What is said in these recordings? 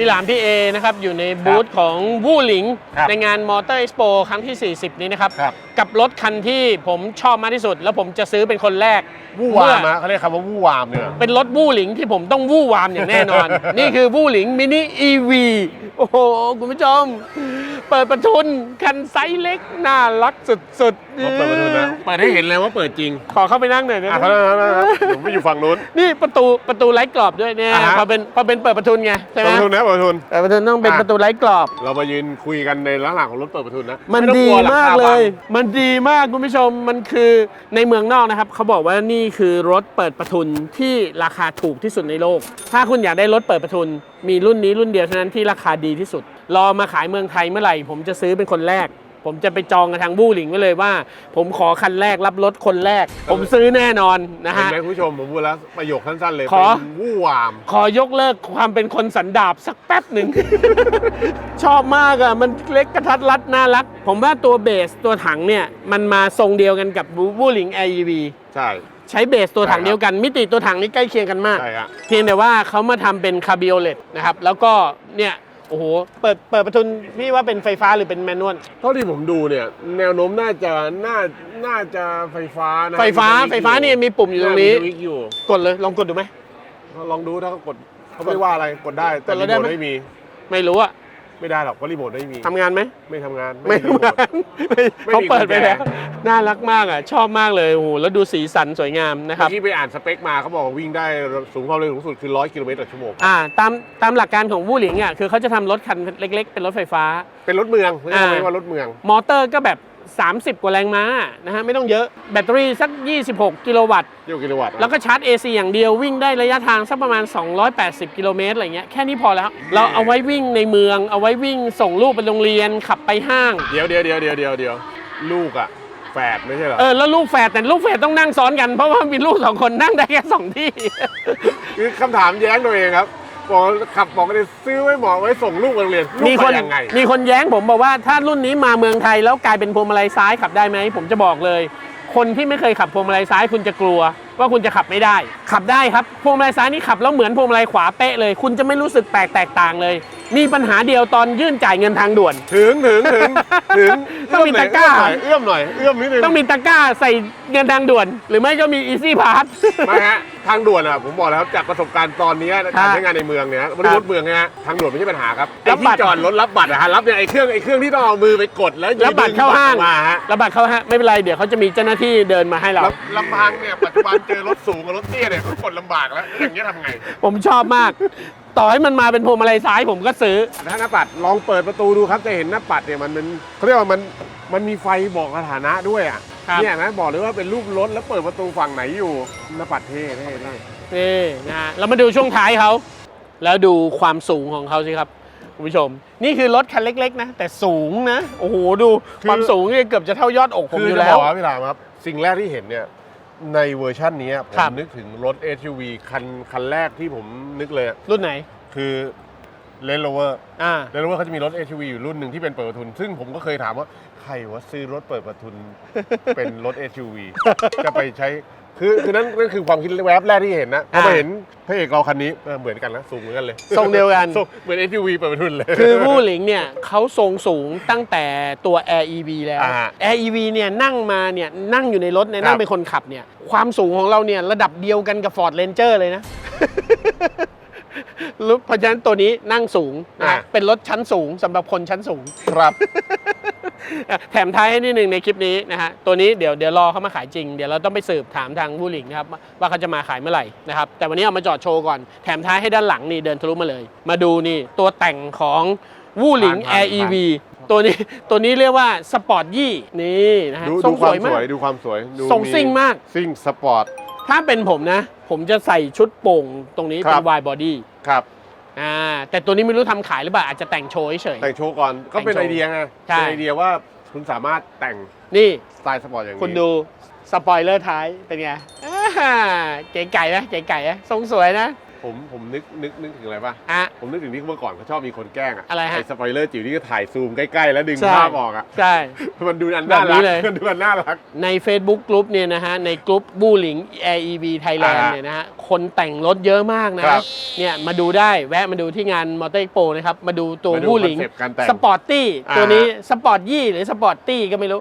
พี่หลามพี่เอนะครับอยู่ในบูธของวู่หลิงครับในงานมอเตอร์ e อ p o ครั้งที่ 40 นี้นะครับครับ กับรถคันที่ผมชอบมากที่สุด แล้วผมจะซื้อเป็นคนแรกวู่วามนะเขาเรียกคำว่าวู่วามเนี่ยเป็นรถวู่หลิงที่ผมต้องวู่วามอย่างแน่นอน นี่คือวู่หลิงมินิ EV โอ้โห คุณผู้ชม เปิดประทุนคันไซส์เล็ก น่ารักสุดๆเขาเปิดประตูนะเปิดให้เห็นเลยว่าเปิดจริง ขอเข้าไปนั่งหน่อยนะอะเขาแล้วนะครับผมไปอยู่ฝั่งนู้น นี่ประตูประตูไร้กรอบด้วยเนี่ยอ่าฮะพอเป็นพอเป็นเปิดประทุนไงใช่ไหมเปิดประตูนะเปิดประตูเปิดประทุนต้องเป็นอะประตูไร้กรอบ เรามายืนคุยกันในลักษณะของรถเปิดประตูนะ มันไต้องดีกลัวหงมากคเลบังยมันดีมากคุณผู้ชมมันคือในเมืองนอกนะครับเขาบอกว่านี่คือรถเปิดประทุนที่ราคาถูกที่สุดในโลก ถ้าคุณอยากได้รถเปิดประทุน มีรุ่นนี้รุ่นเดียวเท่านั้นที่ราคาดีที่สุด รอมาขายเมืองไทยเมื่อไหร่ ผมจะซื้อเป็นคนแรก ผมจะไปจองกับทางบู้หลิงไว้เลยว่า ผมขอคันแรกรับรถคนแรก ผมซื้อแน่นอนนะเห็นฮะไหมคุณผู้ชมผมพูดแล้วประโยคสั้นๆเลยขอ เป็นวู่วาม ขอยกเลิกความเป็นคนสันดาบสักแป๊บหนึ่ง ชอบมากอะ มันเล็กกระทัดรัดน่ารัก ผมว่าตัวเบสตัวถังเนี่ย มันมาทรงเดียวกันกับบูลิง AEV ใช่ ใช้เบสตัวถังใช่ครับ เดียวกัน มิติตัวถังนี่ใกล้เคียงกันมาก ใช่ฮะ เพียงแต่ว่าเขามาทำเป็นคาบิโอเลตนะครับ แล้วก็เนี่ย โอ้โห เปิดเปิดประทุนพี่ว่าเป็นไฟฟ้าหรือเป็นแมนนวล เท่าที่ผมดูเนี่ย แนวโน้มน่าจะน่าน่าจะไฟฟ้านะไฟฟ้ามีสวิตช์ไฟฟ้านี่มีปุ่มอยู่ตรงนี้มีสวิตช์อยู่กดเลยลองกดดูไหม ลองดูถ้าเขากดเขาไม่ว่าอะไรกดได้ แต่กดแล้รีวโมได้ไหมทไม่มี ไม่รู้อะ ไม่ได้หรอกเพราะรีโมทไม่มีทำงานไหมไม่ทำงานไม่รีโททำงานไม่ไม่มีเขาเปิดไปกุญแจแล้วน่ารักมากอะชอบมากเลยโอ้โหแล้วดูสีสันสวยงามนะคเมื่รัอบกี้ไปอ่านสเปคมาเขาบอกว่าวิ่งได้สูงความเร็วสูงสุดคือ 100 กิโลเมตรต่อชั่วโมงอ่าตามตามหลักการของวู่หลิงอะคือเขาจะทำรถคันเล็ก ๆ เป็นรถไฟฟ้า เป็นรถเมืองไม่ใช่อ่าว่ารถเมือง มอเตอร์ก็แบบ 30 กว่าแรงม้านะฮะไม่ต้องเยอะแบตเตอรี่สัก 26 กิโลวัตต์เที่ยวกิโลวัตต์แล้วก็ชาร์จ AC อย่างเดียววิ่งได้ระยะทางสักประมาณ 280 กิโลเมตรอะไรเงี้ยแค่นี้พอแล้ว เราเอาไว้วิ่งในเมือง เอาไว้วิ่งส่งลูกไปโรงเรียนขับไปห้าง เดี๋ยวเดี๋ยวเดี๋ยวเดี๋ยวเดี๋ยวเดี๋ยวลูกอะแฝดไม่ใช่เหรอเออแล้วลูกแฝดแต่ลูกแฝดต้องนั่งซ้อนกันเพราะว่ามีลูกสองคนนั่งได้แค่สองที่ คือคำถามแย้งตัวเองครับ บอกขับบอกว่าซื้อไว้เหมาะไว้ส่งลูกไปโรงเรียนลูกมีคนไปยังไง มีคนแย้งผมบอกว่าถ้ารุ่นนี้มาเมืองไทยแล้วกลายเป็นพวงมาลัยซ้ายขับได้ไหมผมจะบอกเลย คนที่ไม่เคยขับพวงมาลัยซ้ายคุณจะกลัว ว่าคุณจะขับไม่ได้ ขับได้ครับพวงมาลัยซ้ายนี่ขับแล้วเหมือนพวงมาลัยขวาเป๊ะเลย คุณจะไม่รู้สึกแปลกแตกต่างเลย มีปัญหาเดียวตอนยื่นจ่ายเงินทางด่วน ถึงถึงถึงถึงต้องมีตะกร้า เอื้อมหน่อยเอื้อมหน่อยเอื้อมนิดนึงต้องมีตะกร้าใส่เงินทางด่วน หรือไม่ก็มี easy pass ไม่ฮะทางด่วนอะผมบอกแล้วครับจากประสบการณ์ตอนนี้การใช้งานในเมืองเนี่ยบนรถเมืองเนี่ยฮะทางด่วนไม่ใช่ปัญหาครับไอ้รับบัที่ตรจอดรถรับบัตรอะฮะรับเนี่ยไอ้เครื่องไอ้เครื่องที่ต้องเอามือไปกดแล้วแล้วบัตรเข้าห้างดึบัตรออกมาฮะแล้วบัตรเข้าฮะไม่เป็นไรเดี๋ยวเขาจะมีเจ้าหน้าที่เดินมาให้เราลำลำพังเนี่ยปัจจุบันเจอรถสูงกับรถเตี้ยเนี่ยก็กดลำบากแล้ว อย่างเงี้ยทำไง ผมชอบมาก ต่อให้มันมาเป็นพวงมาลัยซ้ายผมก็ซื้อถ้าหน้าปัดลองเปิดประตูดูครับจะเห็นหน้าปัดเนี่ยมันเป็นเขาเรียกว่ามันมันมีไฟบอกสถานะด้วยอะครับ เนี่ยนะบอกเลยว่าเป็นรูปรถแล้วเปิดประตูฝั่งไหนอยู่หน้าปัดเท่เท่เท่นี่นะฮะเรามาดูช่วงท้ายเขา แล้วดูความสูงของเขาสิครับคุณผู้ชม นี่คือรถคันเล็กๆนะ แต่สูงนะ โอ้โห ดูความสูงนี่เกือบจะเท่ายอดอกผมคืออยู่จะแล้บว อกว่าพี่รามครับ สิ่งแรกที่เห็นเนี่ย ในเวอร์ชันนี้ผครัมบ นึกถึงรถ SUV คันคันแรกที่ผมนึกเลยอะรุ่นไหน คือ Land Rover อ่า Land Rover เขาจะมีรถ SUV อยู่รุ่นหนึ่งที่เป็นเปิดประทุน ซึ่งผมก็เคยถามว่า ใครว่าซื้อรถเปิดประทุน เป็นรถ SUV จะไปใช้ คือคือนั่นนั่นคือความคิดแวบแรกที่เห็นนะพอมาอ่าเห็นพระเอกเราคันนี้เออเหมือนกันนะสูงเหมือนกันเลยทรงเดียวกัน ทรงเหมือน SUV เปิดประทุนเลย คือวู่หลิงเนี่ยเขาทรงสูงตั้งแต่ตัว Air EV แล้ว อ่า Air EV เนี่ยนั่งมาเนี่ยนั่งอยู่ในรถเนี่ยครับนั่งเป็นคนขับเนี่ยความสูงของเราเนี่ยระดับเดียวกันกับ Ford Ranger เลยนะ รู้เพราะฉะนั้นตัวนี้นั่งสูงนะฮะเป็นรถชั้นสูงสำหรับคนชั้นสูง ครับ แถมท้ายให้นิดหนึ่งในคลิปนี้นะฮะตัวนี้เดี๋ยวเดี๋ยวรอเขามาขายจริง เดี๋ยวเราต้องไปสืบถามทางวูหลิงนะครับว่าว่าเขาจะมาขายเมื่อไหร่นะครับแต่วันนี้เอามาจอดโชว์ก่อนแถมท้ายให้ด้านหลังนี่เดินทะลุมาเลย มาดูนี่ตัวแต่งของวูหลิงผ่านๆ Air EV ตัวนี้ตัวนี้เรียกว่าสปอร์ตยี่นี่นะฮะดูทรดูงคสวามวยสมาวยกดูความสวยดูทรงซิ่งมาก ซิ่งสปอร์ต ถ้าเป็นผมนะ ผมจะใส่ชุดโป่งตรงนี้คเป็รันบวายบอดี้ ครับ อ่าแต่ตัวนี้ไม่รู้ทำขายหรือเปล่าอาจจะแต่งโชว์เฉย แต่งโชว์ก่อนก็เป็นแต่งโชว์ไอเดียไงใช่ เป็นไอเดียว่าคุณสามารถแต่งๆนี่ สไตล์สปอร์ตอย่างนี้คุณดูสปอยเลอร์ท้ายเป็นไงอ่าเก๋ไก่ไหมเก๋ไก่ไหมทรงสวยนะ ผมผมนึกนึกนึกถึงอะไรป่ะ อะ ผมนึกถึงที่เมื่อก่อนเขาชอบมีคนแกล้งอะอะไรฮะไอ้สปอยเลอร์จิ๋วที่ก็ถ่ายซูมใกล้ๆ แล้วดึงใช่ภาพออกอะใช่ มันดูอันน่าแบบนี้รักเลย มันดูอันน่ารัก ใน Facebook กลุ่มเนี่ยนะฮะ ในกลุ่มบูหลิง AEV Thailand อ่าเนี่ยนะฮะ คนแต่งรถเยอะมากนะครับเนี่ยมาดูได้แวะมาดูที่งานมอเตอร์โปนะครับ มาดูตัวมาดูบูหลิง คอนเซปต์การแต่งสปอร์ตตี้ อ่า ตัวนี้สปอร์ตยี่หรือสปอร์ตตี้ก็ไม่รู้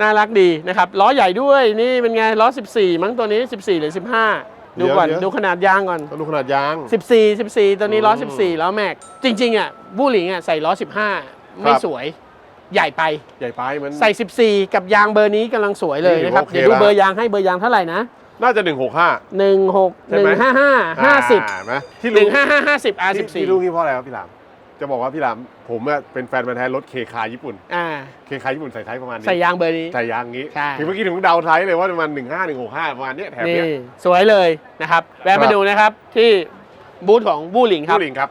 น่ารักดีนะครับ ล้อใหญ่ด้วยนี่เป็นไง ล้อ 14 มั้งตัวนี้ 14 หรือ 15 ดูก่อน เดี๋ยว ดูขนาดยางก่อน ต้องดูขนาดยาง 14 14 ตัวนี้ล้อ อืม14ล้อแม็ก จริง ๆ อะ บูหลิงอะ ใส่ล้อ 15 ไม่ครับ สวย ใหญ่ไป ใหญ่ไปมัน ใส่ 14 กับยางเบอร์นี้กำลังสวยเลยนะครับนี่ถือว่าโอเคเดี๋ยวดูละ เบอร์ยางให้เบอร์ยางเท่าไหร่นะ น่าจะ 165 1 6 ใช่ไหม 1 5 5 50ไหมที่รู้1 5 5 50 R ที่ที่รู้งี้เพราะอะไรครับพี่หลาม จะบอกว่าพี่หลามผมอะเป็นแฟนมันธุ์แท้รถเคคาญี่ปุ่น อ่า เคคาญี่ปุ่นใส่ไทยประมาณนี้ ใส่ยางเบอร์นี้ ใส่ยางงี้ใช่ ถึงเมื่อกี้ถึงเดาไทยเลยว่าประมาณ15 165ประมาณเนี้ยแถบนี่เนี้ยสวยเลยนะครับ แวะครัมาบดูนะครับที่บูธของบูหลิงครับผู้หลิงครับ